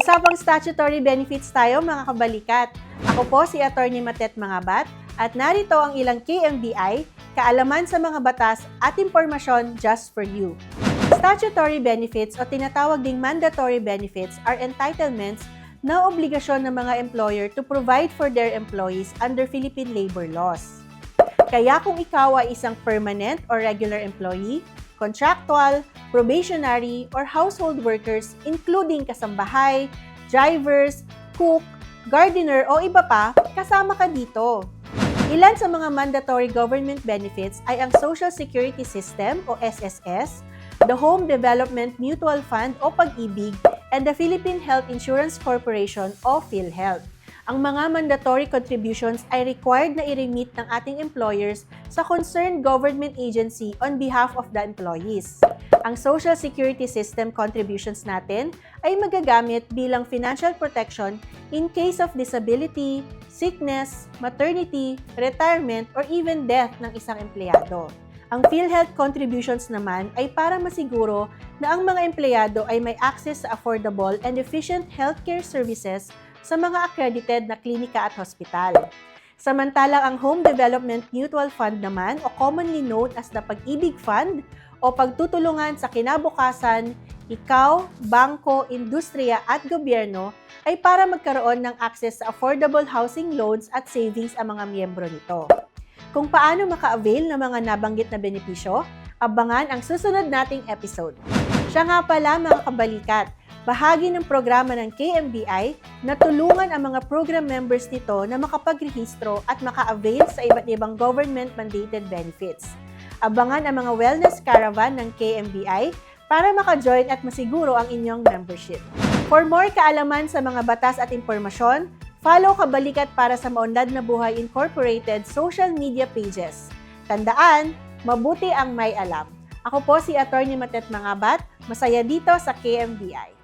Usapang statutory benefits tayo mga kabalikat. Ako po si Attorney Matet Mangabat at narito ang ilang KMBI, kaalaman sa mga batas at impormasyon just for you. Statutory benefits o tinatawag ding mandatory benefits are entitlements na obligasyon ng mga employer to provide for their employees under Philippine labor laws. Kaya kung ikaw ay isang permanent or regular employee, contractual, probationary, or household workers including kasambahay, drivers, cook, gardener o iba pa, kasama ka dito. Ilan sa mga mandatory government benefits ay ang Social Security System o SSS, the Home Development Mutual Fund o Pag-ibig, and the Philippine Health Insurance Corporation o PhilHealth. Ang mga mandatory contributions ay required na i-remit ng ating employers sa concerned government agency on behalf of the employees. Ang Social Security System contributions natin ay magagamit bilang financial protection in case of disability, sickness, maternity, retirement, or even death ng isang empleyado. Ang PhilHealth contributions naman ay para masiguro na ang mga empleyado ay may access sa affordable and efficient healthcare services sa mga accredited na klinika at hospital. Samantalang ang Home Development Mutual Fund naman o commonly known as the Pag-ibig Fund o pagtutulungan sa kinabukasan, ikaw, bangko, industriya at gobyerno ay para magkaroon ng access sa affordable housing loans at savings ang mga miyembro nito. Kung paano maka-avail ng mga nabanggit na benepisyo, abangan ang susunod nating episode. Siya nga pala mga kabalikat, bahagi ng programa ng KMBI na tulungan ang mga program members nito na makapagrehistro at maka-avail sa iba't ibang government-mandated benefits. Abangan ang mga wellness caravan ng KMBI para maka-join at masiguro ang inyong membership. For more kaalaman sa mga batas at impormasyon, follow Kabalikat para sa Maunlad na Buhay Incorporated social media pages. Tandaan, mabuti ang may alam. Ako po si Attorney Matet Mangabat, masaya dito sa KMBI.